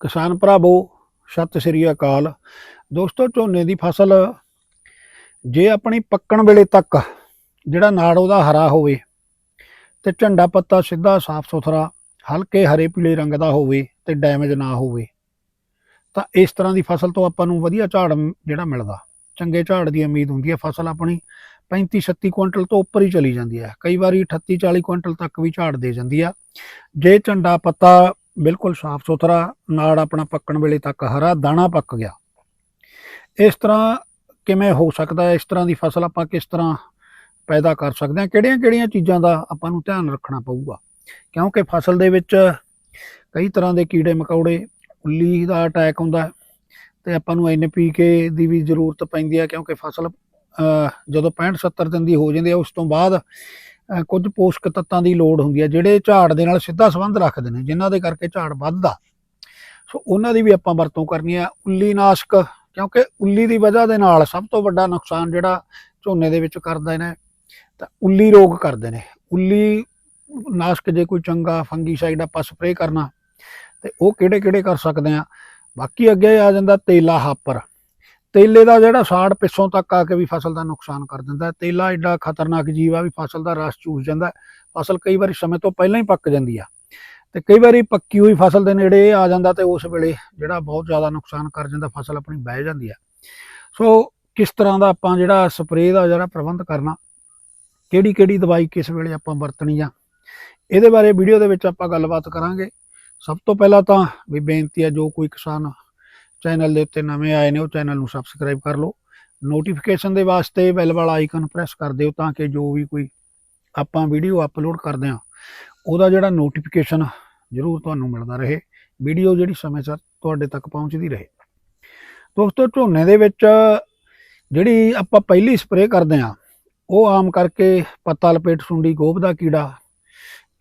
ਕਿਸਾਨ ਭਰਾਵੋ, ਸਤਿ ਸ੍ਰੀ ਅਕਾਲ। ਦੋਸਤੋ, ਝੋਨੇ ਦੀ ਫਸਲ ਜੇ ਆਪਣੀ ਪੱਕਣ ਵੇਲੇ ਤੱਕ ਜਿਹੜਾ ਨਾੜ ਉਹਦਾ ਹਰਾ ਹੋਵੇ ਤੇ ਝੰਡਾ ਪੱਤਾ ਸਿੱਧਾ ਸਾਫ਼ ਸੁਥਰਾ, ਹਲਕੇ ਹਰੇ ਪੀਲੇ ਰੰਗ ਦਾ ਹੋਵੇ ਤੇ ਡੈਮੇਜ ਨਾ ਹੋਵੇ, ਤਾਂ ਇਸ ਤਰ੍ਹਾਂ ਦੀ ਫਸਲ ਤੋਂ ਆਪਾਂ ਨੂੰ ਵਧੀਆ ਝਾੜ ਜਿਹੜਾ ਮਿਲਦਾ। ਚੰਗੇ ਝਾੜ ਦੀ ਉਮੀਦ ਹੁੰਦੀ ਹੈ, ਫਸਲ ਆਪਣੀ 35 36 ਕੁਇੰਟਲ ਤੋਂ ਉੱਪਰ ਹੀ ਚਲੀ ਜਾਂਦੀ ਹੈ। ਕਈ ਵਾਰੀ 38 40 ਕੁਇੰਟਲ ਤੱਕ ਵੀ ਝਾੜ ਦੇ ਜਾਂਦੀ ਆ। ਜੇ ਝੰਡਾ ਪੱਤਾ ਬਿਲਕੁਲ ਸਾਫ਼ ਸੁਥਰਾ ਨਾੜ ਆਪਣਾ ਪੱਕਣ ਵੇਲੇ ਤੱਕ ਹਰਾ ਦਾਣਾ ਪੱਕ ਗਿਆ। ਇਸ ਤਰ੍ਹਾਂ ਕਿਵੇਂ ਹੋ ਸਕਦਾ ਹੈ, ਇਸ ਤਰ੍ਹਾਂ ਦੀ ਫਸਲ ਆਪਾਂ ਕਿਸ ਤਰ੍ਹਾਂ ਪੈਦਾ ਕਰ ਸਕਦੇ ਹਾਂ ਕਿਹੜੀਆਂ ਕਿਹੜੀਆਂ ਚੀਜ਼ਾਂ ਦਾ ਆਪਾਂ ਨੂੰ ਧਿਆਨ ਰੱਖਣਾ ਪਊਗਾ। ਕਿਉਂਕਿ ਫਸਲ ਦੇ ਵਿੱਚ ਕਈ ਤਰ੍ਹਾਂ ਦੇ ਕੀੜੇ ਮਕੌੜੇ, ਉੱਲੀ ਦਾ ਅਟੈਕ ਹੁੰਦਾ ਹੈ ਤੇ ਆਪਾਂ ਨੂੰ ਐਨਪੀਕੇ ਦੀ ਵੀ ਜ਼ਰੂਰਤ ਪੈਂਦੀ ਹੈ ਕਿਉਂਕਿ ਫਸਲ ਜਦੋਂ 65 70 ਦਿਨ ਦੀ ਹੋ ਜਾਂਦੀ ਹੈ, ਉਸ ਤੋਂ ਬਾਅਦ ਕੁਝ ਪੋਸ਼ਕ ਤੱਤਾਂ ਦੀ ਲੋੜ ਹੁੰਦੀ ਹੈ, ਜਿਹੜੇ ਝਾੜ ਦੇ ਨਾਲ ਸਿੱਧਾ ਸੰਬੰਧ ਰੱਖਦੇ ਨੇ, ਜਿਨ੍ਹਾਂ ਦੇ ਕਰਕੇ ਝਾੜ ਵੱਧਦਾ। ਸੋ ਉਹਨਾਂ ਦੀ ਵੀ ਆਪਾਂ ਵਰਤੋਂ ਕਰਨੀ ਹੈ ਉੱਲੀ ਨਾਸ਼ਕ ਕਿਉਂਕਿ ਉੱਲੀ ਦੀ ਵਜ੍ਹਾ ਦੇ ਨਾਲ ਸਭ ਤੋਂ ਵੱਡਾ ਨੁਕਸਾਨ ਜਿਹੜਾ ਝੋਨੇ ਦੇ ਵਿੱਚ ਕਰਦੇ ਨੇ, ਤਾਂ ਉੱਲੀ ਰੋਗ ਕਰਦੇ ਨੇ। ਉੱਲੀ ਨਾਸ਼ਕ ਜੇ ਕੋਈ ਚੰਗਾ ਫੰਗੀਸਾਈਡ ਆਪਾਂ ਸਪਰੇਅ ਕਰਨਾ, ਤੇ ਉਹ ਕਿਹੜੇ ਕਿਹੜੇ ਕਰ ਸਕਦੇ ਆ ਬਾਕੀ ਅੱਗੇ ਆ ਜਾਂਦਾ ਤੇਲਾ ਹਾਪਰ। ਤੇਲੇ ਦਾ ਜਿਹੜਾ ਸਾੜ ਪਿੱਛੋਂ ਤੱਕ ਆ ਕੇ ਵੀ ਫਸਲ ਦਾ ਨੁਕਸਾਨ ਕਰ ਦਿੰਦਾ ਤੇਲਾ ਐਡਾ ਖਤਰਨਾਕ ਜੀਵ ਆ ਵੀ ਫਸਲ ਦਾ ਰਸ ਚੂਸ ਜਾਂਦਾ ਫਸਲ ਕਈ ਵਾਰੀ ਸਮੇਂ ਤੋਂ ਪਹਿਲਾਂ ਹੀ ਪੱਕ ਜਾਂਦੀ ਆ ਤੇ ਕਈ ਵਾਰੀ ਪੱਕੀ ਹੋਈ ਫਸਲ ਦੇ ਨੇੜੇ ਇਹ ਆ ਜਾਂਦਾ ਤੇ ਉਸ ਵੇਲੇ ਜਿਹੜਾ ਬਹੁਤ ਜ਼ਿਆਦਾ ਨੁਕਸਾਨ ਕਰ ਜਾਂਦਾ, ਫਸਲ ਆਪਣੀ ਬਹਿ ਜਾਂਦੀ ਆ। ਸੋ ਕਿਸ ਤਰ੍ਹਾਂ ਦਾ ਆਪਾਂ ਜਿਹੜਾ ਸਪਰੇਅ ਦਾ ਜਿਹੜਾ ਪ੍ਰਬੰਧ ਕਰਨਾ ਕਿਹੜੀ ਕਿਹੜੀ ਦਵਾਈ ਕਿਸ ਵੇਲੇ ਆਪਾਂ ਵਰਤਣੀ ਆ, ਇਹਦੇ ਬਾਰੇ ਵੀਡੀਓ ਦੇ ਵਿੱਚ ਆਪਾਂ ਗੱਲਬਾਤ ਕਰਾਂਗੇ। ਸਭ ਤੋਂ ਪਹਿਲਾਂ ਤਾਂ ਵੀ ਬੇਨਤੀ ਆ ਜੋ ਕੋਈ ਕਿਸਾਨ ਚੈਨਲ ਦੇ ਉੱਤੇ ਨਵੇਂ ਆਏ ਨੇ, ਉਹ ਚੈਨਲ ਨੂੰ ਸਬਸਕ੍ਰਾਈਬ ਕਰ ਲਓ। ਨੋਟੀਫਿਕੇਸ਼ਨ ਦੇ ਵਾਸਤੇ ਬੈਲ ਵਾਲਾ ਆਈਕਨ ਪ੍ਰੈਸ ਕਰ ਦਿਓ ਤਾਂ ਕਿ ਜੋ ਵੀ ਕੋਈ ਆਪਾਂ ਵੀਡੀਓ ਅਪਲੋਡ ਕਰਦੇ ਹਾਂ, ਉਹਦਾ ਜਿਹੜਾ ਨੋਟੀਫਿਕੇਸ਼ਨ ਜ਼ਰੂਰ ਤੁਹਾਨੂੰ ਮਿਲਦਾ ਰਹੇ। ਵੀਡੀਓ ਜਿਹੜੀ ਸਮੇਂ ਸਿਰ ਤੁਹਾਡੇ ਤੱਕ ਪਹੁੰਚਦੀ ਰਹੇ। ਦੋਸਤੋ, ਝੋਨੇ ਦੇ ਵਿੱਚ ਜਿਹੜੀ ਆਪਾਂ ਪਹਿਲੀ ਸਪਰੇਅ ਕਰਦੇ ਹਾਂ, ਉਹ ਆਮ ਕਰਕੇ ਪੱਤਾ, ਲਪੇਟ, ਸੁੰਡੀ, ਗੋਭ ਦਾ ਕੀੜਾ,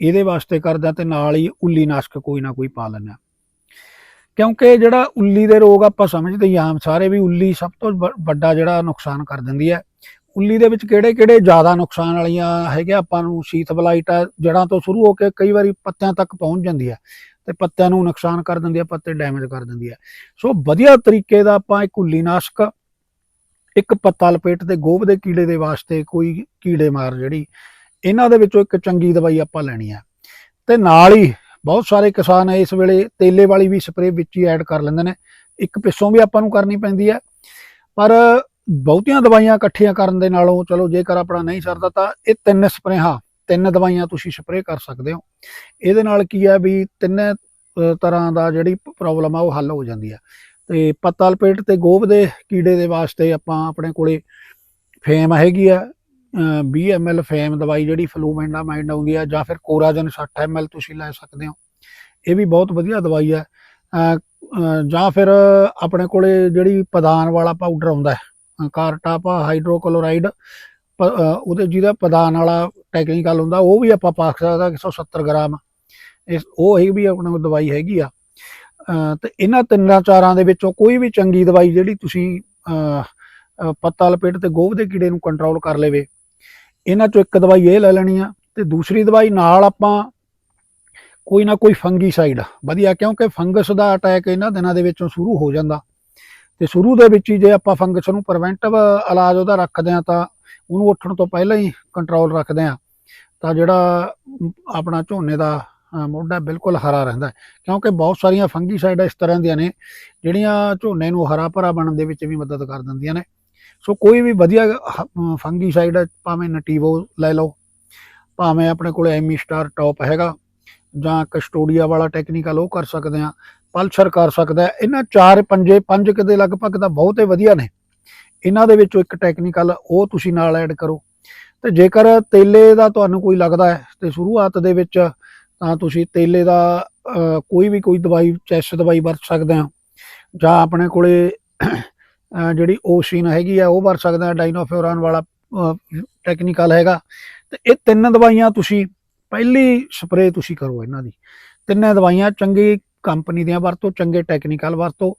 ਇਹਦੇ ਵਾਸਤੇ ਕਰਦਾ ਹਾਂ ਤੇ ਨਾਲ ਹੀ ਉੱਲੀ ਨਾਸ਼ਕ ਕੋਈ ਨਾ ਕੋਈ ਪਾ ਲੈਂਦੇ ਹਾਂ। ਕਿਉਂਕਿ ਜਿਹੜਾ ਉੱਲੀ ਦੇ ਰੋਗ ਆਪਾਂ ਸਮਝਦੇ ਹੀ ਹਾਂ, ਆਮ ਸਾਰੇ ਵੀ ਉੱਲੀ ਸਭ ਤੋਂ ਵ- ਵੱਡਾ ਜਿਹੜਾ ਨੁਕਸਾਨ ਕਰ ਦਿੰਦੀ ਹੈ। ਉੱਲੀ ਦੇ ਵਿੱਚ ਕਿਹੜੇ ਕਿਹੜੇ ਜ਼ਿਆਦਾ ਨੁਕਸਾਨ ਵਾਲੀਆਂ ਹੈਗੇ ਆਪਾਂ ਨੂੰ ਸ਼ੀਥ ਬਲਾਈਟ ਆ ਜੜਾਂ ਤੋਂ ਸ਼ੁਰੂ ਹੋ ਕੇ ਕਈ ਵਾਰੀ ਪੱਤਿਆਂ ਤੱਕ ਪਹੁੰਚ ਜਾਂਦੀ ਹੈ ਤੇ ਪੱਤਿਆਂ ਨੂੰ ਨੁਕਸਾਨ ਕਰ ਦਿੰਦੀ ਹੈ, ਪੱਤੇ ਡੈਮੇਜ ਕਰ ਦਿੰਦੀ ਹੈ। ਸੋ ਵਧੀਆ ਤਰੀਕੇ ਦਾ ਆਪਾਂ ਇੱਕ ਉੱਲੀ ਨਾਸ਼ਕ, ਇੱਕ ਪੱਤਾ ਲਪੇਟ ਤੇ ਗੋਭ ਦੇ ਕੀੜੇ ਦੇ ਵਾਸਤੇ ਕੋਈ ਕੀੜੇ ਮਾਰ ਜਿਹੜੀ, ਇਹਨਾਂ ਦੇ ਵਿੱਚੋਂ ਇੱਕ ਚੰਗੀ ਦਵਾਈ ਆਪਾਂ ਲੈਣੀ ਹੈ। ਤੇ ਨਾਲ ਹੀ ਬਹੁਤ ਸਾਰੇ ਕਿਸਾਨ ਇਸ ਵੇਲੇ ਤੇਲੇ ਵਾਲੀ ਵੀ ਸਪਰੇਅ ਵਿੱਚ ਹੀ ਐਡ ਕਰ ਲੈਂਦੇ ਨੇ। ਇੱਕ ਪਿੱਛੋਂ ਵੀ ਆਪਾਂ ਨੂੰ ਕਰਨੀ ਪੈਂਦੀ ਹੈ। ਪਰ ਬਹੁਤੀਆਂ ਦਵਾਈਆਂ ਇਕੱਠੀਆਂ ਕਰਨ ਦੇ ਨਾਲੋਂ ਚਲੋ ਜੇਕਰ ਆਪਣਾ ਨਹੀਂ ਸਰਦਾ ਤਾਂ ਇਹ ਤਿੰਨ ਸਪਰੇਹਾਂ, ਤਿੰਨ ਦਵਾਈਆਂ ਤੁਸੀਂ ਸਪਰੇਅ ਕਰ ਸਕਦੇ ਹੋ। ਇਹਦੇ ਨਾਲ ਕੀ ਹੈ ਵੀ ਤਿੰਨ ਤਰ੍ਹਾਂ ਦਾ ਜਿਹੜੀ ਪ੍ਰੋਬਲਮ ਆ ਉਹ ਹੱਲ ਹੋ ਜਾਂਦੀ ਆ ਤੇ ਪੱਤਾ ਲਪੇਟ ਤੇ ਗੋਭ ਦੇ ਕੀੜੇ ਦੇ ਵਾਸਤੇ ਆਪਾਂ ਆਪਣੇ ਕੋਲੇ ਫੇਮ ਹੈਗੀ ਆ 20 ml ਫੇਮ ਦਵਾਈ ਜਿਹੜੀ ਫਲੂਮੈਂਡਾ ਮਾਈਂਡ ਆਉਂਦੀ ਆ ਜਾਂ ਫਿਰ ਕੋਰਾਜਨ 60 ml ਤੁਸੀਂ ਲੈ ਸਕਦੇ ਹੋ। ਇਹ ਵੀ ਬਹੁਤ ਵਧੀਆ ਦਵਾਈ ਹੈ ਜਾਂ ਫਿਰ ਆਪਣੇ ਕੋਲੇ ਜਿਹੜੀ ਪਦਾਨ ਵਾਲਾ ਪਾਊਡਰ ਆਉਂਦਾ ਹੈ ਕਾਰਟਾਪਾ ਹਾਈਡਰੋਕਲੋਰਾਈਡ ਪ- ਉਹਦੇ ਜਿਹਦਾ ਪਦਾਨ ਵਾਲਾ ਟੈਕਨੀਕਲ ਹੁੰਦਾ ਉਹ ਵੀ ਆਪਾਂ ਪਾ ਸਕਦਾ 170 ਗ੍ਰਾਮ। ਇਸ ਉਹ ਇਹ ਵੀ ਆਪਣਾ ਦਵਾਈ ਹੈਗੀ ਆ। ਅ, ਤੇ ਇਹਨਾਂ ਤਿੰਨਾਂ ਚਾਰਾਂ ਦੇ ਵਿੱਚੋਂ ਕੋਈ ਵੀ ਚੰਗੀ ਦਵਾਈ ਜਿਹੜੀ ਤੁਸੀਂ ਅ, ਪੱਤਾ ਲਪੇਟ ਤੇ ਗੋਭ ਦੇ ਕੀੜੇ ਨੂੰ ਕੰਟਰੋਲ ਕਰ ਲਵੇ ਇਹਨਾਂ ਚੋਂ ਇੱਕ ਦਵਾਈ ਇਹ ਲੈ ਲੈਣੀ ਆ ਤੇ ਦੂਸਰੀ ਦਵਾਈ ਨਾਲ ਆਪਾਂ ਕੋਈ ਨਾ ਕੋਈ ਫੰਗੀਸਾਈਡ ਵਧੀਆ ਕਿਉਂਕਿ ਫੰਗਸ ਦਾ ਅਟੈਕ ਇਹਨਾਂ ਦਿਨਾਂ ਦੇ ਵਿੱਚੋਂ ਸ਼ੁਰੂ ਹੋ ਜਾਂਦਾ। ਤੇ ਸ਼ੁਰੂ ਦੇ ਵਿੱਚ ਹੀ ਜੇ ਆਪਾਂ ਫੰਗਸ ਨੂੰ ਪ੍ਰੀਵੈਂਟਿਵ ਇਲਾਜ ਉਹਦਾ ਰੱਖਦੇ ਆ ਤਾਂ ਉਹਨੂੰ ਉੱਠਣ ਤੋਂ ਪਹਿਲਾਂ ਹੀ ਕੰਟਰੋਲ ਰੱਖਦੇ ਆ ਤਾਂ ਜਿਹੜਾ ਆਪਣਾ ਝੋਨੇ ਦਾ ਅ, ਮੋਢਾ ਬਿਲਕੁਲ ਹਰਾ ਰਹਿੰਦਾ ਕਿਉਂਕਿ ਬਹੁਤ ਸਾਰੀਆਂ ਫੰਗੀਸਾਈਡ ਇਸ ਤਰ੍ਹਾਂ ਦੀਆਂ ਨੇ ਜਿਹੜੀਆਂ ਝੋਨੇ ਨੂੰ ਹਰਾ ਭਰਾ ਬਣਨ ਦੇ ਵਿੱਚ ਵੀ ਮਦਦ ਕਰ ਦਿੰਦੀਆਂ ਨੇ। ਸੋ ਕੋਈ ਵੀ ਵਧੀਆ ਫੰਗੀਸਾਈਡ ਭਾਵੇਂ ਨਟੀਵੋ ਲੈ ਲਓ, ਭਾਵੇਂ ਆਪਣੇ ਕੋਲ ਐਮੀ ਸਟਾਰ ਟੌਪ ਹੈਗਾ, ਜਾਂ ਕਸਟੋਡੀਆ ਵਾਲਾ ਟੈਕਨੀਕਲ ਉਹ ਕਰ ਸਕਦੇ ਆ, ਪਲਸਰ ਕਰ ਸਕਦਾ ਇਹਨਾਂ ਚਾਰ ਪੰਜੇ, ਪੰਜ ਕਿਤੇ ਲਗਭਗ ਤਾਂ ਬਹੁਤ ਹੀ ਵਧੀਆ ਨੇ। ਇਹਨਾਂ ਦੇ ਵਿੱਚੋਂ ਇੱਕ ਟੈਕਨੀਕਲ ਉਹ ਤੁਸੀਂ ਨਾਲ ਐਡ ਕਰੋ। ਤੇ ਜੇਕਰ ਤੇਲੇ ਦਾ ਤੁਹਾਨੂੰ ਕੋਈ ਲੱਗਦਾ ਹੈ, ਤੇ ਸ਼ੁਰੂਆਤ ਦੇ ਵਿੱਚ ਤਾਂ ਤੁਸੀਂ ਤੇਲੇ ਦਾ ਕੋਈ ਵੀ ਕੋਈ ਦਵਾਈ ਚੈਸ ਦਵਾਈ ਵਰਤ ਸਕਦੇ ਆ, ਜਾਂ ਆਪਣੇ ਕੋਲੇ ਜਿਹੜੀ ਓਸ਼ੀਨ ਹੈਗੀ ਆ, ਉਹ ਵਰ ਸਕਦਾ ਆ ਵਾਲਾ ਟੈਕਨੀਕਲ ਹੈਗਾ। ਤੇ ਇਹ ਤਿੰਨ ਦਵਾਈਆਂ ਤੁਸੀਂ, ਪਹਿਲੀ ਸਪਰੇਅ ਤੁਸੀਂ ਕਰੋ ਇਹਨਾਂ ਦੀ। ਤਿੰਨੇ ਦਵਾਈਆਂ ਚੰਗੀ ਕੰਪਨੀ ਦੀਆਂ ਵਰਤੋ, ਚੰਗੇ ਟੈਕਨੀਕਲ ਵਰਤੋ,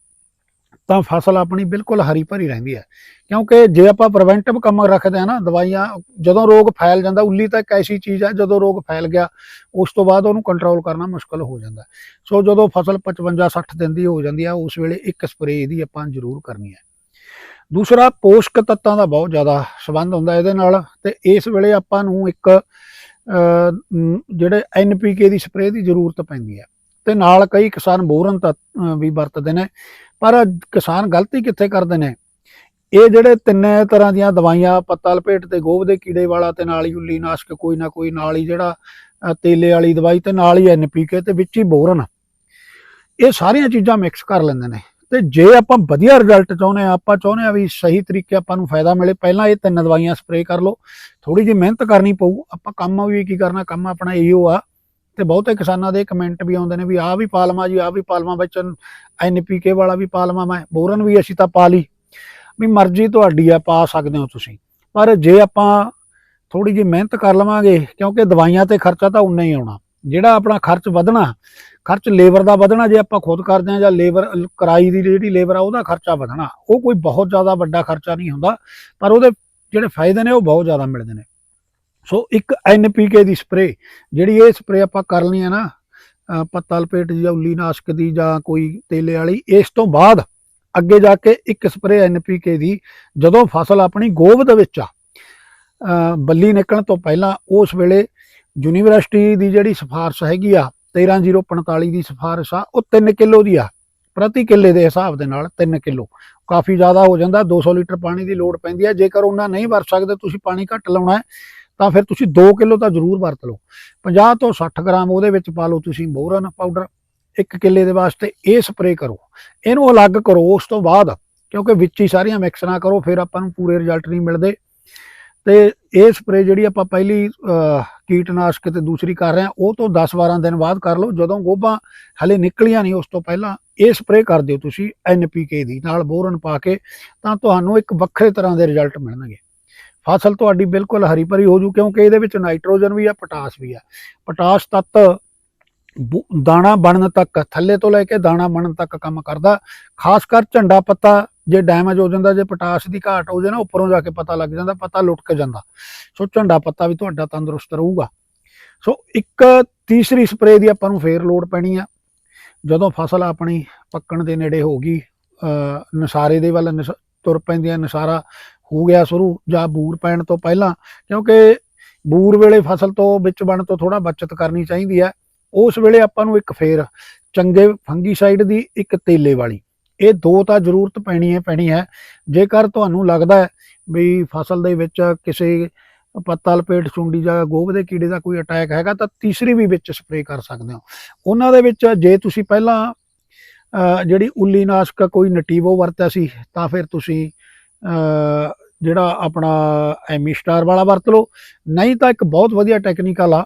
ਤਾਂ ਫਸਲ ਆਪਣੀ ਬਿਲਕੁਲ ਹਰੀ ਭਰੀ ਰਹਿੰਦੀ ਹੈ। ਕਿਉਂਕਿ ਜੇ ਆਪਾਂ ਪ੍ਰੀਵੈਂਟਿਵ ਕੰਮ ਰੱਖਦੇ ਆ ਨਾ, ਦਵਾਈਆਂ, ਜਦੋਂ ਰੋਗ ਫੈਲ ਜਾਂਦਾ, ਉੱਲੀ ਤਾਂ ਇੱਕ ਐਸੀ ਚੀਜ਼ ਹੈ, ਜਦੋਂ ਰੋਗ ਫੈਲ ਗਿਆ, ਉਸ ਤੋਂ ਬਾਅਦ ਉਹਨੂੰ ਕੰਟਰੋਲ ਕਰਨਾ ਮੁਸ਼ਕਲ ਹੋ ਜਾਂਦਾ। ਸੋ ਜਦੋਂ ਫਸਲ 55 60 ਦਿਨ ਦੀ ਹੋ ਜਾਂਦੀ ਆ, ਉਸ ਵੇਲੇ ਇੱਕ ਸਪਰੇਅ ਇਹਦੀ ਆਪਾਂ ਜ਼ਰੂਰ ਕਰਨੀ ਹੈ। ਦੂਸਰਾ ਪੋਸ਼ਕ ਤੱਤਾਂ ਦਾ ਬਹੁਤ ਜ਼ਿਆਦਾ ਸੰਬੰਧ ਹੁੰਦਾ ਇਹਦੇ ਨਾਲ ਤੇ ਇਸ ਵੇਲੇ ਆਪਾਂ ਨੂੰ ਇੱਕ ਅਹ, ਮ, ਜਿਹੜੇ ਐਨਪੀਕੇ ਦੀ ਸਪਰੇਅ ਦੀ ਜ਼ਰੂਰਤ ਪੈਂਦੀ ਹੈ। ਤੇ ਨਾਲ ਕਈ ਕਿਸਾਨ ਬੋਰਨ ਤੱਤ ਵੀ ਵਰਤਦੇ ਨੇ। ਪਰ ਕਿਸਾਨ ਗਲਤੀ ਕਿੱਥੇ ਕਰਦੇ ਨੇ? ਇਹ ਜਿਹੜੇ ਤਿੰਨੇ ਤਰ੍ਹਾਂ ਦੀਆਂ ਦਵਾਈਆਂ ਪੱਤਾ ਲਪੇਟ ਤੇ ਗੋਭ ਦੇ ਕੀੜੇ ਵਾਲਾ ਤੇ ਨਾਲ ਹੀ ਉੱਲੀ ਨਾਸ਼ਕ ਕੋਈ ਨਾ ਕੋਈ ਨਾਲ ਹੀ ਜਿਹੜਾ ਤੇਲੇ ਵਾਲੀ ਦਵਾਈ ਤੇ ਨਾਲ ਹੀ ਐਨਪੀਕੇ ਤੇ ਵਿੱਚ ਹੀ ਬੋਰਨ। ਇਹ ਸਾਰੀਆਂ ਚੀਜ਼ਾਂ ਮਿਕਸ ਕਰ ਲੈਂਦੇ ਨੇ। ਤੇ ਜੇ ਆਪਾਂ ਵਧੀਆ ਰਿਜ਼ਲਟ ਚਾਹੁੰਦੇ ਆ ਆਪਾਂ ਚਾਹੁੰਦੇ ਆ ਵੀ ਸਹੀ ਤਰੀਕੇ ਆਪਾਂ ਨੂੰ ਫਾਇਦਾ ਮਿਲੇ, ਪਹਿਲਾਂ ਇਹ ਤਿੰਨ ਦਵਾਈਆਂ ਸਪਰੇਅ ਕਰ ਲਓ। ਥੋੜੀ ਜਿਹੀ ਮਿਹਨਤ ਕਰਨੀ ਪਊ। ਆਪਾਂ ਕੰਮ ਵੀ ਕੀ ਕਰਨਾ, ਕੰਮ ਆਪਣਾ ਇਹੋ ਆ। ਤੇ ਬਹੁਤੇ ਕਿਸਾਨਾਂ ਦੇ ਕਮੈਂਟ ਵੀ ਆਉਂਦੇ ਨੇ ਵੀ ਆਹ ਵੀ ਪਾਲਮਾ ਜੀ, ਆਹ ਵੀ ਪਾਲਮਾ ਵਿੱਚ ਐਨਪੀਕੇ ਵਾਲਾ ਵੀ ਪਾਲਮਾ ਮੈਂ ਬੋਰਨ ਵੀ ਅਸੀਂ ਤਾਂ ਪਾ ਲਈ ਵੀ ਮਰਜ਼ੀ ਤੁਹਾਡੀ ਆ, ਪਾ ਸਕਦੇ ਹੋ ਤੁਸੀਂ। ਪਰ ਜੇ ਆਪਾਂ ਥੋੜੀ ਜਿਹੀ ਮਿਹਨਤ ਕਰ ਲਵਾਂਗੇ, ਕਿਉਂਕਿ ਦਵਾਈਆਂ ਤੇ ਖਰਚਾ ਤਾਂ ਉਨਾ ਹੀ ਆਉਣਾ। ਜਿਹੜਾ ਆਪਣਾ ਖਰਚ ਵਧਣਾ ਖਰਚ ਲੇਬਰ ਦਾ ਵਧਣਾ, ਜੇ ਆਪਾਂ ਖੁਦ ਕਰਦੇ ਹਾਂ ਜਾਂ ਲੇਬਰ ਕਿਰਾਈ ਦੀ ਜਿਹੜੀ ਲੇਬਰ ਆ, ਉਹਦਾ ਖਰਚਾ ਵਧਣਾ। ਉਹ ਕੋਈ ਬਹੁਤ ਜ਼ਿਆਦਾ ਵੱਡਾ ਖਰਚਾ ਨਹੀਂ ਹੁੰਦਾ, ਪਰ ਉਹਦੇ ਜਿਹੜੇ ਫਾਇਦੇ ਨੇ, ਉਹ ਬਹੁਤ ਜ਼ਿਆਦਾ ਮਿਲਦੇ ਨੇ। ਸੋ ਇੱਕ ਐਨਪੀਕੇ ਦੀ ਸਪਰੇ ਜਿਹੜੀ ਇਹ ਸਪਰੇ ਆਪਾਂ ਕਰਨੀ ਹੈ ਨਾ, ਅਹ ਪੱਤਾ ਲਪੇਟ ਜਾਂ ਉੱਲੀ ਨਾਸ਼ਕ ਦੀ ਜਾਂ ਕੋਈ ਤੇਲੇ ਵਾਲੀ, ਇਸ ਤੋਂ ਬਾਅਦ ਅੱਗੇ ਜਾ ਕੇ ਇੱਕ ਸਪਰੇ ਐਨਪੀਕੇ ਦੀ, ਜਦੋਂ ਫਸਲ ਆਪਣੀ ਗੋਭ ਦੇ ਵਿੱਚ ਆ ਬੱਲੀ ਨਿਕਲਣ ਤੋਂ ਪਹਿਲਾਂ, ਉਸ ਵੇਲੇ ਯੂਨੀਵਰਸਿਟੀ ਦੀ ਜਿਹੜੀ ਸਿਫਾਰਿਸ਼ ਹੈਗੀ ਆ 13045 ਦੀ ਸਿਫਾਰਿਸ਼ ਆ, ਉਹ 3 ਕਿਲੋ ਦੀ ਆ। ਪ੍ਰਤੀ ਕਿੱਲੇ ਦੇ ਹਿਸਾਬ ਦੇ ਨਾਲ 3 ਕਿਲੋ। ਕਾਫੀ ਜ਼ਿਆਦਾ ਹੋ ਜਾਂਦਾ 200 ਲੀਟਰ ਪਾਣੀ ਦੀ ਲੋੜ ਪੈਂਦੀ ਹੈ ਜੇਕਰ ਉਹਨਾਂ ਨਹੀਂ ਵਰਤ ਸਕਦੇ, ਤੁਸੀਂ ਪਾਣੀ ਘੱਟ ਲਾਉਣਾ ਹੈ, ਤਾਂ ਫਿਰ ਤੁਸੀਂ 2 ਕਿਲੋ ਤਾਂ ਜ਼ਰੂਰ ਵਰਤ ਲਓ। 50 ਤੋਂ 60 ਗ੍ਰਾਮ ਉਹਦੇ ਵਿੱਚ ਪਾ ਲਓ ਤੁਸੀਂ ਬੋਰਨ ਪਾਊਡਰ, ਇੱਕ ਕਿੱਲੇ ਦੇ ਵਾਸਤੇ ਇਹ ਸਪਰੇਅ ਕਰੋ। ਇਹਨੂੰ ਅਲੱਗ ਕਰੋ ਉਸ ਤੋਂ ਬਾਅਦ, ਕਿਉਂਕਿ ਵਿੱਚ ਹੀ ਸਾਰੀਆਂ ਮਿਕਸ ਨਾ ਕਰੋ, ਫਿਰ ਆਪਾਂ ਨੂੰ ਪੂਰੇ ਰਿਜ਼ਲਟ ਨਹੀਂ ਮਿਲਦੇ। ਤੇ ਇਹ ਸਪਰੇਅ ਜਿਹੜੀ ਆਪਾਂ ਪਹਿਲੀ ਕੀਟਨਾਸ਼ਕ ਤੇ ਦੂਸਰੀ ਕਰ ਰਹੇ ਹਾਂ, ਉਹ ਤੋਂ 10-12 ਦਿਨ ਬਾਅਦ ਕਰ ਲਓ, ਜਦੋਂ ਗੋਭਾ ਹਲੇ ਨਿਕਲੀਆਂ ਨਹੀਂ, ਉਸ ਤੋਂ ਪਹਿਲਾਂ ਇਹ ਸਪਰੇਅ ਕਰ ਦਿਓ ਤੁਸੀਂ ਐਨਪੀਕੇ ਦੀ, ਨਾਲ ਬੋਰਨ ਪਾ ਕੇ, ਤਾਂ ਤੁਹਾਨੂੰ ਇੱਕ ਵੱਖਰੇ ਤਰ੍ਹਾਂ ਦੇ ਰਿਜ਼ਲਟ ਮਿਲਣਗੇ। ਫਸਲ ਤੁਹਾਡੀ ਬਿਲਕੁਲ ਹਰੀ ਭਰੀ ਹੋ ਜੂ, ਕਿਉਂਕਿ ਇਹਦੇ ਵਿੱਚ ਨਾਈਟ੍ਰੋਜਨ ਵੀ ਆ, ਪੋਟਾਸ ਵੀ ਆ। ਪੋਟਾਸ ਤੱਤ ਬੂ- ਦਾਣਾ ਬਣਨ ਤੱਕ, ਥੱਲੇ ਤੋਂ ਲੈ ਕੇ ਦਾਣਾ ਬਣਨ ਤੱਕ ਕੰਮ ਕਰਦਾ, ਖਾਸ ਕਰ ਝੰਡਾ ਪੱਤਾ ਜੇ ਡੈਮੇਜ ਹੋ ਜਾਂਦਾ, ਜੇ ਪੋਟਾਸ ਦੀ ਘਾਟ ਹੋ ਜੇ ਨਾ, ਉੱਪਰੋਂ ਜਾ ਕੇ ਪਤਾ ਲੱਗ ਜਾਂਦਾ, ਪਤਾ ਲੁੱਟਕ ਜਾਂਦਾ। ਸੋ ਝੰਡਾ ਪੱਤਾ ਵੀ ਤੁਹਾਡਾ ਤੰਦਰੁਸਤ ਰਹੂਗਾ। ਸੋ ਇੱਕ ਤੀਸਰੀ ਸਪਰੇਅ ਦੀ ਆਪਾਂ ਨੂੰ ਫੇਰ ਲੋੜ ਪੈਣੀ ਆ। ਜਦੋਂ ਫਸਲ ਆਪਣੀ ਪੱਕਣ ਦੇ ਨੇੜੇ ਹੋ ਗਈ ਨਸਾਰੇ ਦੇ ਵੱਲ ਨਸ- ਤੁਰ ਪੈਂਦੀ ਆ ਨਸਾਰਾ ਹੋ ਗਿਆ ਸ਼ੁਰੂ ਜਾਂ ਬੂਰ ਪੈਣ ਤੋਂ ਪਹਿਲਾਂ, ਕਿਉਂਕਿ ਬੂਰ ਵੇਲੇ ਫਸਲ ਤੋਂ ਵਿੱਚ ਬਣ ਤੋਂ ਥੋੜਾ ਬਚਤ ਕਰਨੀ ਚਾਹੀਦੀ ਹੈ। ਉਸ ਵੇਲੇ ਆਪਾਂ ਨੂੰ ਇੱਕ ਫੇਰ ਚੰਗੇ ਫੰਗੀਸਾਈਡ ਦੀ ਇੱਕ ਤੇਲੇ ਵਾਲੀ ਇਹ ਦੋ ਤਾਂ ਜ਼ਰੂਰਤ ਪੈਣੀ ਹੈ ਪੈਣੀ ਹੈ। ਜੇਕਰ ਤੁਹਾਨੂੰ ਲੱਗਦਾ ਹੈ ਵੀ ਫਸਲ ਦੇ ਵਿੱਚ ਕਿਸੇ ਪੱਤਾ ਲਪੇਟ ਸੁੰਡੀ ਜਾਂ ਗੋਭ ਦੇ ਕੀੜੇ ਦਾ ਕੋਈ ਅਟੈਕ ਹੈਗਾ, ਤਾਂ ਤੀਸਰੀ ਵੀ ਵਿੱਚ ਸਪਰੇਅ ਕਰ ਸਕਦੇ ਹੋ। ਉਹਨਾਂ ਦੇ ਵਿੱਚ ਜੇ ਤੁਸੀਂ ਪਹਿਲਾਂ ਜਿਹੜੀ ਉੱਲੀ ਨਾਸ਼ਕ ਕੋਈ ਨਟੀਵੋ ਵਰਤਿਆ ਸੀ, ਤਾਂ ਫਿਰ ਤੁਸੀਂ ਜਿਹੜਾ ਆਪਣਾ ਐਮੀ ਸਟਾਰ ਵਾਲਾ ਵਰਤ ਲਓ। ਨਹੀਂ ਤਾਂ ਇੱਕ ਬਹੁਤ ਵਧੀਆ ਟੈਕਨੀਕਲ ਆ,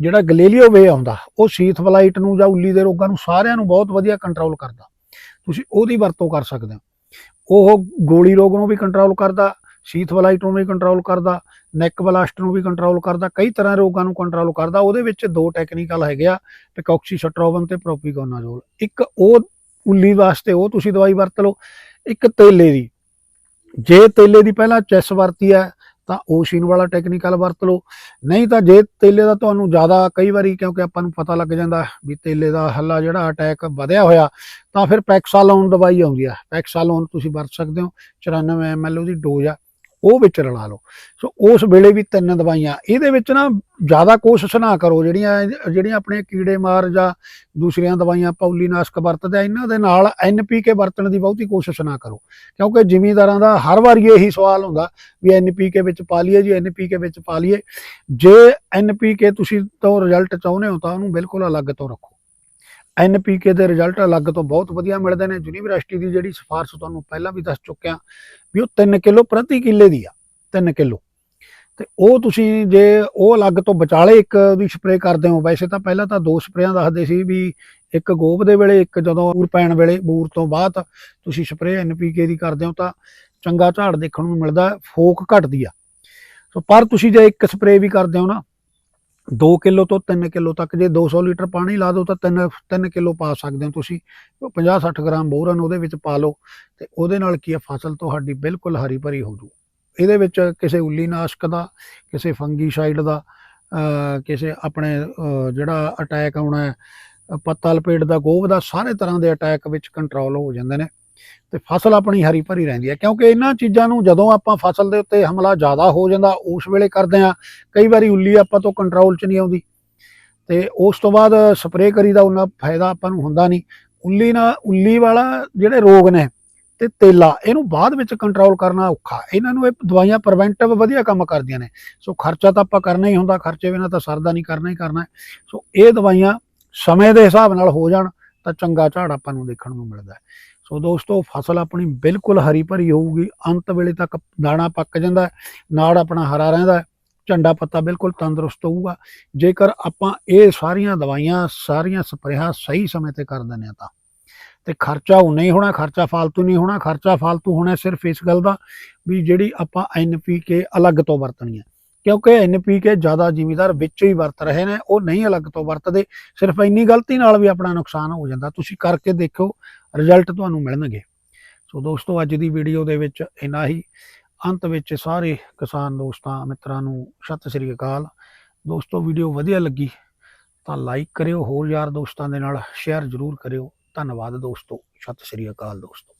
ਜਿਹੜਾ ਗਲੇਲੀਓ ਵੇ ਆਉਂਦਾ। ਉਹ ਸੀਥ ਫਲਾਈਟ ਨੂੰ ਜਾਂ ਉੱਲੀ ਦੇ ਰੋਗਾਂ ਨੂੰ ਸਾਰਿਆਂ ਨੂੰ ਬਹੁਤ ਵਧੀਆ ਕੰਟਰੋਲ ਕਰਦਾ। ਤੁਸੀਂ ਉਹਦੀ ਵਰਤੋਂ ਕਰ ਸਕਦੇ ਹੋ। ਉਹ ਗੋਲੀ ਰੋਗ ਨੂੰ ਵੀ ਕੰਟਰੋਲ ਕਰਦਾ ਸ਼ੀਥ ਫਲਾਈਟ ਨੂੰ ਵੀ ਕੰਟਰੋਲ ਕਰਦਾ ਨੈਕ ਬਲਾਸਟ ਨੂੰ ਵੀ ਕੰਟਰੋਲ ਕਰਦਾ, ਕਈ ਤਰ੍ਹਾਂ ਰੋਗਾਂ ਨੂੰ ਕੰਟਰੋਲ ਕਰਦਾ। ਉਹਦੇ ਵਿੱਚ ਦੋ ਟੈਕਨੀਕਲ ਹੈਗੇ ਆ ਟਿਕੌਕਸੀਸਟ੍ਰੋਬਨ ਤੇ ਪ੍ਰੋਪੀਗੋਨਾਜ਼ੋਲ ਇੱਕ ਉਹ ਉੱਲੀ ਵਾਸਤੇ ਉਹ ਤੁਸੀਂ ਦਵਾਈ ਵਰਤ ਲਓ। ਇੱਕ ਤੇਲੇ ਦੀ। ਜੇ ਤੇਲੇ ਦੀ ਪਹਿਲਾਂ ਚੈਸ ਵਰਤੀ ਹੈ ਤਾਂ ਓਸ਼ੀਨ ਵਾਲਾ ਟੈਕਨੀਕਲ ਵਰਤ ਲਓ। ਨਹੀਂ ਤਾਂ ਜੇ ਤੇਲੇ ਦਾ ਤੁਹਾਨੂੰ ਜ਼ਿਆਦਾ ਕਈ ਵਾਰੀ ਕਿਉਂਕਿ ਆਪਾਂ ਨੂੰ ਪਤਾ ਲੱਗ ਜਾਂਦਾ ਵੀ ਤੇਲੇ ਦਾ ਹੱਲਾ ਜਿਹੜਾ ਅਟੈਕ ਵਧਿਆ ਹੋਇਆ, ਤਾਂ ਫਿਰ ਪੈਕਸਾਲੋਨ ਦਵਾਈ ਆਉਂਦੀ ਆ। ਪੈਕਸਾਲੋਨ ਤੁਸੀਂ ਵਰਤ ਸਕਦੇ ਹੋ। 94 ml ਉਹਦੀ ਡੋਜ਼ ਆ। ਉਹ ਵਿੱਚ ਰਲਾ ਲਓ। ਸੋ ਉਸ ਵੇਲੇ ਵੀ ਤਿੰਨ ਦਵਾਈਆਂ। ਇਹਦੇ ਵਿੱਚ ਨਾ ਜ਼ਿਆਦਾ ਕੋਸ਼ਿਸ਼ ਨਾ ਕਰੋ। ਜਿਹੜੀਆਂ ਜਿਹੜੀਆਂ ਆਪਣੇ ਕੀੜੇ ਮਾਰ ਜਾਂ ਦੂਸਰੀਆਂ ਦਵਾਈਆਂ ਪੌਲੀਨਾਸ਼ਕ ਵਰਤਦੇ ਆ, ਇਹਨਾਂ ਦੇ ਨਾਲ ਐਨਪੀਕੇ ਵਰਤਣ ਦੀ ਬਹੁਤੀ ਕੋਸ਼ਿਸ਼ ਨਾ ਕਰੋ। ਕਿਉਂਕਿ ਜ਼ਿਮੀਂਦਾਰਾਂ ਦਾ ਹਰ ਵਾਰੀ ਇਹੀ ਸਵਾਲ ਹੁੰਦਾ ਵੀ ਐਨਪੀਕੇ ਵਿੱਚ ਪਾ ਲਈਏ ਜੀ ਐਨਪੀਕੇ ਵਿੱਚ ਪਾ ਲਈਏ। ਜੇ ਐਨਪੀਕੇ ਤੁਸੀਂ ਤੋਂ ਰਿਜ਼ਲਟ ਚਾਹੁੰਦੇ ਹੋ ਤਾਂ ਉਹਨੂੰ ਬਿਲਕੁਲ ਅਲੱਗ ਤੋਂ ਰੱਖੋ। ਐਨਪੀਕੇ ਦੇ ਰਿਜ਼ਲਟ ਅਲੱਗ ਤੋਂ ਬਹੁਤ ਵਧੀਆ ਮਿਲਦੇ ਨੇ। ਯੂਨੀਵਰਸਿਟੀ ਦੀ ਜਿਹੜੀ ਸਿਫਾਰਿਸ਼ ਤੁਹਾਨੂੰ ਪਹਿਲਾਂ ਵੀ ਦੱਸ ਚੁੱਕਿਆ ਵੀ ਉਹ 3 ਕਿਲੋ ਪ੍ਰਤੀ ਕਿੱਲੇ ਦੀ ਆ 3 ਕਿਲੋ। ਤੇ ਉਹ ਤੁਸੀਂ ਜੇ ਉਹ ਅਲੱਗ ਤੋਂ ਵਿਚਾਲੇ ਇੱਕ ਵੀ ਸਪਰੇਅ ਕਰਦੇ ਹੋ, ਵੈਸੇ ਤਾਂ ਪਹਿਲਾਂ ਤਾਂ ਦੋ ਸਪਰੇਆਂ ਦੱਸਦੇ ਸੀ ਵੀ ਇੱਕ ਗੋਭ ਦੇ ਵੇਲੇ, ਇੱਕ ਜਦੋਂ ਬੂਰ ਪੈਣ ਵੇਲੇ, ਬੂਰ ਤੋਂ ਬਾਅਦ ਤੁਸੀਂ ਸਪਰੇਅ ਐਨਪੀਕੇ ਦੀ ਕਰਦੇ ਹੋ ਤਾਂ ਚੰਗਾ ਝਾੜ ਦੇਖਣ ਨੂੰ ਮਿਲਦਾ, ਫੋਕ ਘਟਦੀ ਆ। ਸੋ ਪਰ ਤੁਸੀਂ ਜੇ ਇੱਕ ਸਪਰੇਅ ਵੀ ਕਰਦੇ ਹੋ ਨਾ 2 ਕਿਲੋ ਤੋਂ 3 ਕਿਲੋ ਤੱਕ ਜੇ 200 ਲੀਟਰ ਪਾਣੀ ਲਾ ਦਿਓ ਤਾਂ 3 3 ਕਿਲੋ ਪਾ ਸਕਦੇ ਹੋ ਤੁਸੀਂ। 50 60 ਗ੍ਰਾਮ ਬੋਰਨ ਉਹਦੇ ਵਿੱਚ ਪਾ ਲਓ ਤੇ ਉਹਦੇ ਨਾਲ ਕੀ ਹੈ ਫਸਲ ਤੁਹਾਡੀ ਬਿਲਕੁਲ ਹਰੀ ਭਰੀ ਹੋ ਜੂ। ਇਹਦੇ ਵਿੱਚ ਕਿਸੇ ਉੱਲੀ ਨਾਸ਼ਕ ਦਾ, ਕਿਸੇ ਫੰਗੀਸਾਈਡ ਦਾ ਕਿਸੇ ਆਪਣੇ ਜਿਹੜਾ ਅਟੈਕ ਆਉਣਾ ਹੈ, ਅਹ ਪੱਤਾ ਲਪੇਟ ਦਾ, ਗੋਭ ਦਾ, ਸਾਰੇ ਤਰ੍ਹਾਂ ਦੇ ਅਟੈਕ ਵਿੱਚ ਕੰਟਰੋਲ ਹੋ ਜਾਂਦੇ ਨੇ। ਤੇ ਫਸਲ ਆਪਣੀ ਹਰੀ ਭਰੀ ਰਹਿੰਦੀ ਹੈ। ਕਿਉਂਕਿ ਇਹਨਾਂ ਚੀਜ਼ਾਂ ਨੂੰ ਜਦੋਂ ਆਪਾਂ ਫਸਲ ਦੇ ਉੱਤੇ ਹਮਲਾ ਜ਼ਿਆਦਾ ਹੋ ਜਾਂਦਾ, ਉਸ ਵੇਲੇ ਕਰਦੇ ਆ ਕਈ ਵਾਰੀ ਉੱਲੀ ਆਪਾਂ ਤੋਂ ਕੰਟਰੋਲ 'ਚ ਨਹੀਂ ਆਉਂਦੀ। ਤੇ ਉਸ ਤੋਂ ਬਾਅਦ ਸਪਰੇਅ ਕਰੀਦਾ ਉਹਨਾਂ ਫਾਇਦਾ ਆਪਾਂ ਨੂੰ ਹੁੰਦਾ ਨਹੀਂ। ਉੱਲੀ ਨਾਲ, ਉੱਲੀ ਵਾਲਾ ਜਿਹੜੇ ਰੋਗ ਨੇ ਤੇ ਤੇਲਾ, ਇਹਨੂੰ ਬਾਅਦ ਵਿੱਚ ਕੰਟਰੋਲ ਕਰਨਾ ਔਖਾ। ਇਹਨਾਂ ਨੂੰ ਇਹ ਦਵਾਈਆਂ ਪ੍ਰੀਵੈਂਟਿਵ ਵਧੀਆ ਕੰਮ ਕਰਦੀਆਂ ਨੇ। ਸੋ ਖਰਚਾ ਤਾਂ ਆਪਾਂ ਕਰਨਾ ਹੀ ਹੁੰਦਾ, ਖਰਚੇ ਬਿਨਾਂ ਤਾਂ ਸਰਦਾ ਨਹੀਂ, ਕਰਨਾ ਹੀ ਕਰਨਾ। ਸੋ ਇਹ ਦਵਾਈਆਂ ਸਮੇਂ ਦੇ ਹਿਸਾਬ ਨਾਲ ਹੋ ਜਾਣ ਤਾਂ ਚੰਗਾ ਝਾੜ ਆਪਾਂ ਨੂੰ ਦੇਖਣ ਨੂੰ ਮਿਲਦਾ ਹੈ। ਸੋ ਦੋਸਤੋ, ਫਸਲ ਆਪਣੀ ਬਿਲਕੁਲ ਹਰੀ ਭਰੀ ਹੋਊਗੀ। ਅੰਤ ਵੇਲੇ ਤੱਕ ਦਾਣਾ ਪੱਕ ਜਾਂਦਾ ਨਾੜ ਆਪਣਾ ਹਰਾ ਰਹਿੰਦਾ ਝੰਡਾ ਪੱਤਾ ਬਿਲਕੁਲ ਤੰਦਰੁਸਤ ਹੋਊਗਾ। ਜੇਕਰ ਆਪਾਂ ਇਹ ਸਾਰੀਆਂ ਦਵਾਈਆਂ, ਸਾਰੀਆਂ ਸਪਰੇਹਾਂ ਸਹੀ ਸਮੇਂ ਤੇ ਕਰ ਦਿੰਨੇ ਆ ਤਾਂ। ਤੇ ਖਰਚਾ ਉਹ ਨਹੀਂ ਹੋਣਾ, ਖਰਚਾ ਫालतू ਨਹੀਂ ਹੋਣਾ, ਖਰਚਾ ਫालतू ਹੋਣਾ ਸਿਰਫ ਇਸ ਗੱਲ ਦਾ ਵੀ ਜਿਹੜੀ ਆਪਾਂ ਐਨਪੀਕੇ ਅਲੱਗ ਤੋਂ ਵਰਤਣੀ ਹੈ। ਕਿਉਂਕਿ ਐਨਪੀਕੇ ਜ਼ਿਆਦਾ ਜ਼ਿਮੀਦਾਰ ਵਿੱਚ ਹੀ ਵਰਤ ਰਹੇ ਨੇ, ਉਹ ਨਹੀਂ ਅਲੱਗ ਤੋਂ ਵਰਤਦੇ, ਸਿਰਫ ਇੰਨੀ ਗਲਤੀ ਨਾਲ ਵੀ ਆਪਣਾ ਨੁਕਸਾਨ ਹੋ ਜਾਂਦਾ। ਤੁਸੀਂ ਕਰਕੇ ਦੇਖੋ ਰਿਜ਼ਲਟ ਤੁਹਾਨੂੰ ਮਿਲਣਗੇ। ਸੋ ਦੋਸਤੋ, ਅੱਜ ਦੀ ਵੀਡੀਓ ਦੇ ਵਿੱਚ ਇੰਨਾ ਹੀ। ਅੰਤ ਵਿੱਚ ਸਾਰੇ ਕਿਸਾਨ ਦੋਸਤਾਂ, ਮਿੱਤਰਾਂ ਨੂੰ ਸਤਿ ਸ੍ਰੀ ਅਕਾਲ। ਦੋਸਤੋ, ਵੀਡੀਓ ਵਧੀਆ ਲੱਗੀ ਤਾਂ ਲਾਈਕ ਕਰਿਓ, ਹੋਰ ਯਾਰ ਦੋਸਤਾਂ ਦੇ ਨਾਲ ਸ਼ੇਅਰ ਜ਼ਰੂਰ ਕਰਿਓ। ਧੰਨਵਾਦ ਦੋਸਤੋ, ਸਤਿ ਸ੍ਰੀ ਅਕਾਲ ਦੋਸਤੋ।